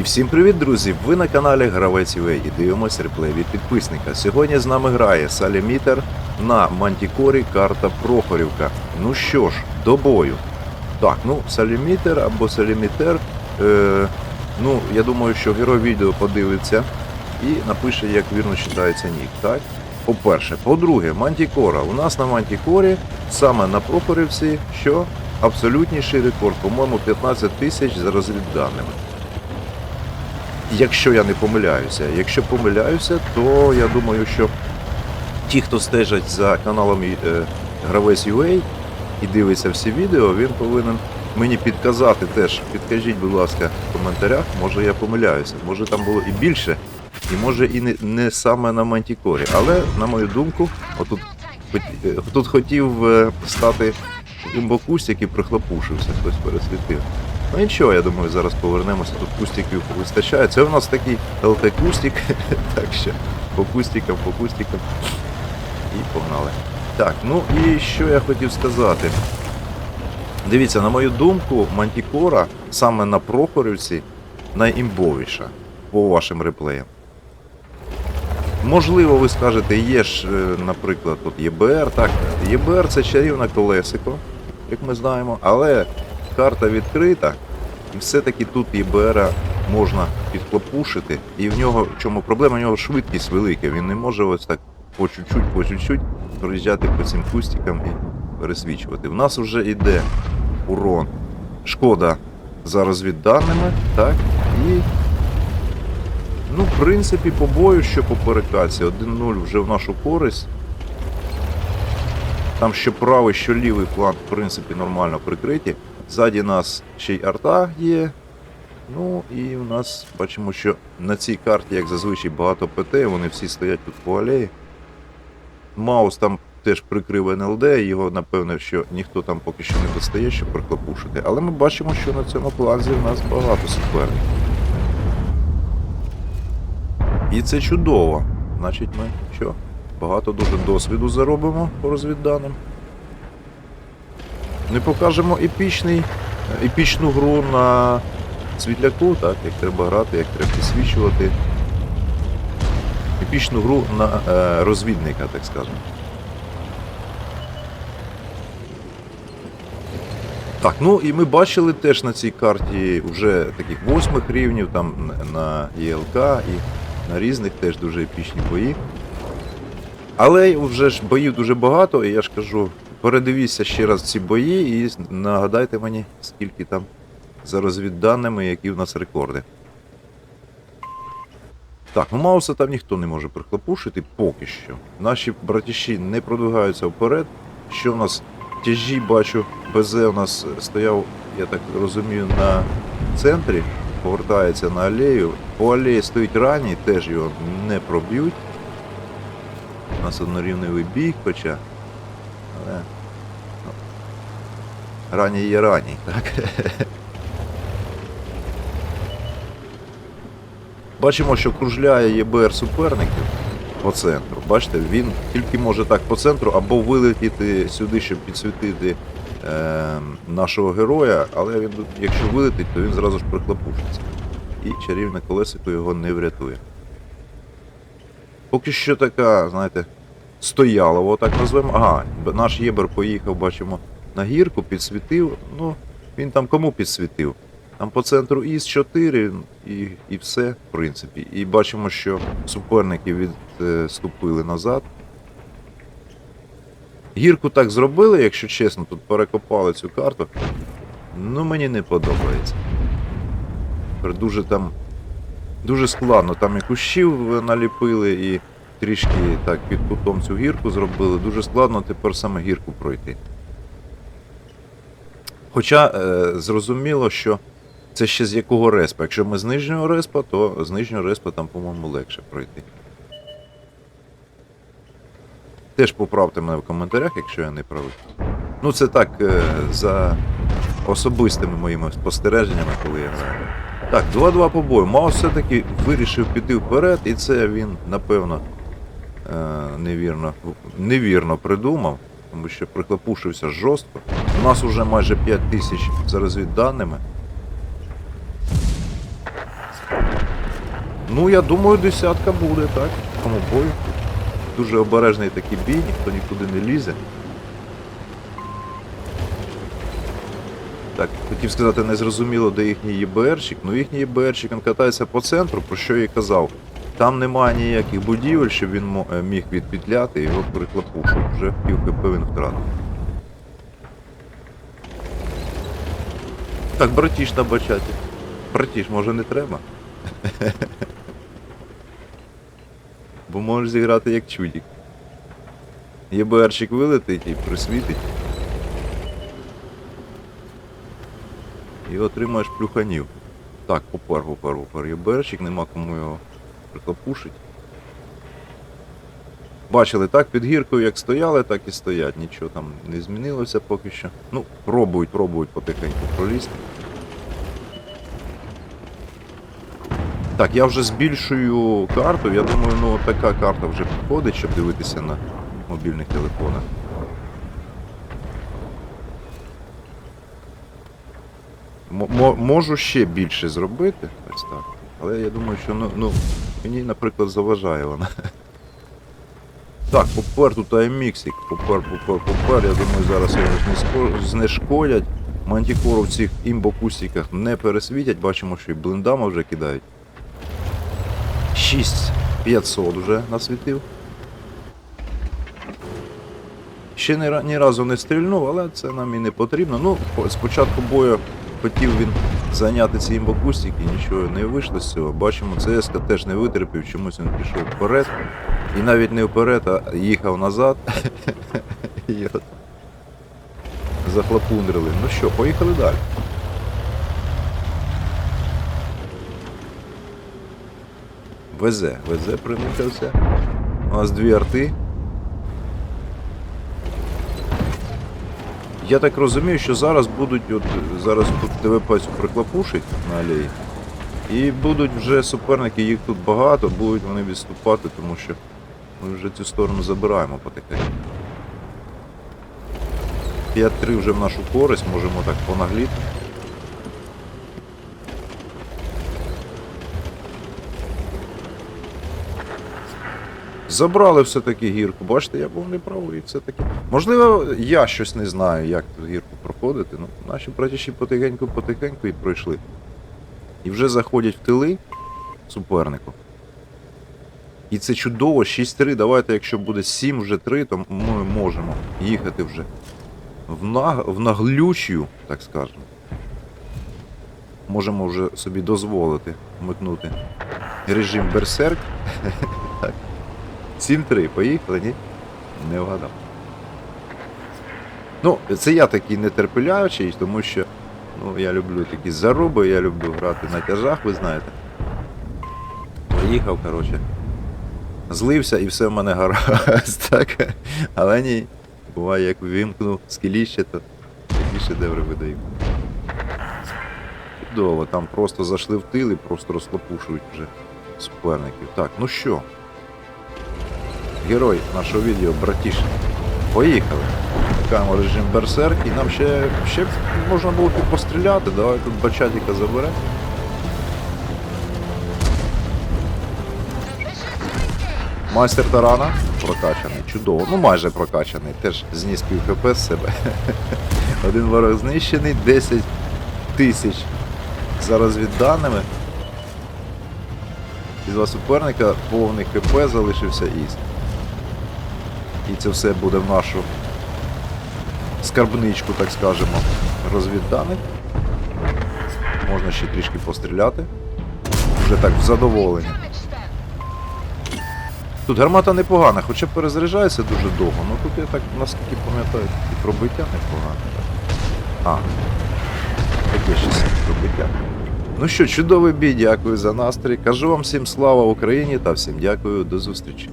І всім привіт, друзі! Ви на каналі Гравець UA і дивимося реплей від підписника. Сьогодні з нами грає Салімітер на Мантікорі карта Прохорівка. Ну що ж, до бою. Так, ну Салімітер або Салімітер. Е, ну, я думаю, що герой відео подивиться і напише, як вірно читається нік. Так? По-перше. По-друге, Мантікора. У нас на Мантікорі саме на Прохорівці, що абсолютніший рекорд, по-моєму, 15 тисяч за розвідданими. Якщо я не помиляюся. Якщо помиляюся, то я думаю, що ті, хто стежать за каналом е, Гравець UA і дивиться всі відео, він повинен мені підказати теж. Підкажіть, будь ласка, в коментарях, може я помиляюся, може там було і більше, і може і не, не саме на Мантікорі. Але, на мою думку, отут, е, тут хотів е, стати імбокуст, і прихлопушився, хтось пересвітив. Ну нічого, я думаю, зараз повернемося. Тут кустиків вистачає. Це у нас такий ЛТ-кустик, так що по кустикам, по кустикам. І погнали. Так, ну і що я хотів сказати. Дивіться, на мою думку, Мантікора саме на Прохорівці найімбовіша по вашим реплеям. Можливо, ви скажете, є ж, е, наприклад, тут ЄБР. Так, ЄБР це чарівне колесико, як ми знаємо, але карта відкрита, і все-таки тут ЄБР можна підхлопушити, і в нього в чому проблема, в нього швидкість велика. Він не може ось так по чуть-чуть, по чуть-чуть проїжджати по цим кустикам і пересвічувати. В нас вже йде урон. Шкода за розвідданими, так, і Ну, в принципі, по бою, що по перекаці, 1-0 вже в нашу користь. Там що правий, що лівий фланг, в принципі, нормально прикриті. Ззаді нас ще й арта є. Ну і в нас бачимо, що на цій карті, як зазвичай, багато ПТ, вони всі стоять тут по алеї. Маус там теж прикрив НЛД, його, напевно, що ніхто там поки що не достає, щоб приклопушити. Але ми бачимо, що на цьому фланзі в нас багато суперників. І це чудово. Значить, ми що? Багато дуже досвіду заробимо по розвідданим. Не покажемо епічний, епічну гру на світляку, так, як треба грати, як треба підсвічувати. Епічну гру на е, розвідника, так скажемо. Так, ну і ми бачили теж на цій карті вже таких восьмих рівнів, там на- ЄЛК і на різних теж дуже епічні бої. Але вже ж боїв дуже багато, і я ж кажу, передивіться ще раз ці бої і нагадайте мені, скільки там за розвідданими, які в нас рекорди. Так, ну Мауса там ніхто не може прихлопушити поки що. Наші братіші не продвигаються вперед. Що в нас тяжі, бачу, БЗ у нас стояв, я так розумію, на центрі, повертається на алею. По алеї стоїть ранній, теж його не проб'ють. У нас однорівневий бій, хоча. Але. Ну, ранній є ранній, так? Бачимо, що кружляє ЄБР суперників по центру. Бачите, він тільки може так по центру або вилетіти сюди, щоб підсвітити е, нашого героя, але він, якщо вилетить, то він зразу ж прихлопушиться. І чарівне колесико його не врятує. Поки що така, знаєте, стоялово, так назвемо. Ага, наш Єбер поїхав, бачимо, на гірку, підсвітив. Ну, він там кому підсвітив? Там по центру ІС-4 і, і все, в принципі. І бачимо, що суперники відступили назад. Гірку так зробили, якщо чесно, тут перекопали цю карту. Ну, мені не подобається. Дуже там. Дуже складно. Там і кущів наліпили, і трішки так під кутом цю гірку зробили. Дуже складно тепер саме гірку пройти. Хоча е, зрозуміло, що це ще з якого респа. Якщо ми з нижнього респа, то з нижнього респа там, по-моєму, легше пройти. Теж поправте мене в коментарях, якщо я не правий. Ну, це так, е, за особистими моїми спостереженнями, коли я граю. Так, 2-2 по бою. Маус все-таки вирішив піти вперед, і це він, напевно, невірно, невірно придумав, тому що приклепушився жорстко. У нас вже майже 5 тисяч за розвідданими. Ну, я думаю, десятка буде, так? В тому бою. Дуже обережний такий бій, ніхто нікуди не лізе. Так, хотів сказати, не зрозуміло, де їхній ЄБРчик. Ну їхній ЄБРчик він катається по центру, про що я і казав. Там немає ніяких будівель, щоб він е, міг відпетляти і його приклапушив. Вже пів ХП він втратив. Так, братіш на бачаті. Братіш, може не треба? Бо можеш зіграти як чудік. ЄБРчик вилетить і присвітить. І отримаєш плюханів. Так, попер, попер, попер. ЄБРчик, нема кому його приклапушить. Бачили, так, під гіркою як стояли, так і стоять. Нічого там не змінилося поки що. Ну, пробують, пробують потихеньку пролізти. Так, я вже збільшую карту. Я думаю, ну така карта вже підходить, щоб дивитися на мобільних телефонах. М- можу ще більше зробити, ось так. Але я думаю, що ну, ну мені, наприклад, заважає вона. Так, попер тут айміксик, попер, попер, попер. Я думаю, зараз його знешкодять. Мантікору в цих імбокустиках не пересвітять. Бачимо, що і блиндама вже кидають. 6500 вже насвітив. Ще ні, ні разу не стрільнув, але це нам і не потрібно. Ну, спочатку бою хотів він зайняти ці імбокустики, нічого не вийшло з цього. Бачимо, ЦСК теж не витерпів, чомусь він пішов вперед. І навіть не вперед, а їхав назад. І захлопундрили. Ну що, поїхали далі. Везе, везе примикався. У нас дві арти. Я так розумію, що зараз будуть, от зараз тут ТВП приклапушить на алеї. І будуть вже суперники, їх тут багато, будуть вони відступати, тому що ми вже цю сторону забираємо потихеньку. 5-3 вже в нашу користь, можемо так понагліти. Забрали все-таки гірку. Бачите, я був неправий все-таки. Можливо, я щось не знаю, як ту гірку проходити. Ну, наші братіші потихеньку-потихеньку і пройшли. І вже заходять в тили супернику. І це чудово, 6-3. Давайте, якщо буде 7 вже 3, то ми можемо їхати вже в, наг... в наглючу, так скажемо. Можемо вже собі дозволити вмикнути режим Берсерк. Так. 7-3, поїхали, ні? Не вгадав. Ну, це я такий нетерпеляючий, тому що ну, я люблю такі заруби, я люблю грати на тяжах, ви знаєте. Поїхав, коротше. Злився і все в мене гаразд, так. Але ні. Буває, як вимкну скіліще, то такі шедеври видаю. Чудово, там просто зайшли в тил і просто розхлопушують вже суперників. Так, ну що? Герой нашого відео, братіш. Поїхали. Вмикаємо режим Берсерк і нам ще, ще можна було тут постріляти. Давай тут бачатіка заберемо. Майстер тарана прокачаний, чудово. Ну майже прокачаний, теж зніс пів хп з себе. Один ворог знищений, 10 тисяч за розвідданими. Із два суперника повний хп залишився із. І це все буде в нашу скарбничку, так скажемо, розвідданих. Можна ще трішки постріляти. Вже так в задоволення. Тут гармата непогана, хоча перезаряджається дуже довго, ну тут я так наскільки пам'ятаю, і пробиття непогане. А, таке собі пробиття. Ну що, чудовий бій, дякую за настрій. Кажу вам всім слава Україні та всім дякую, до зустрічі.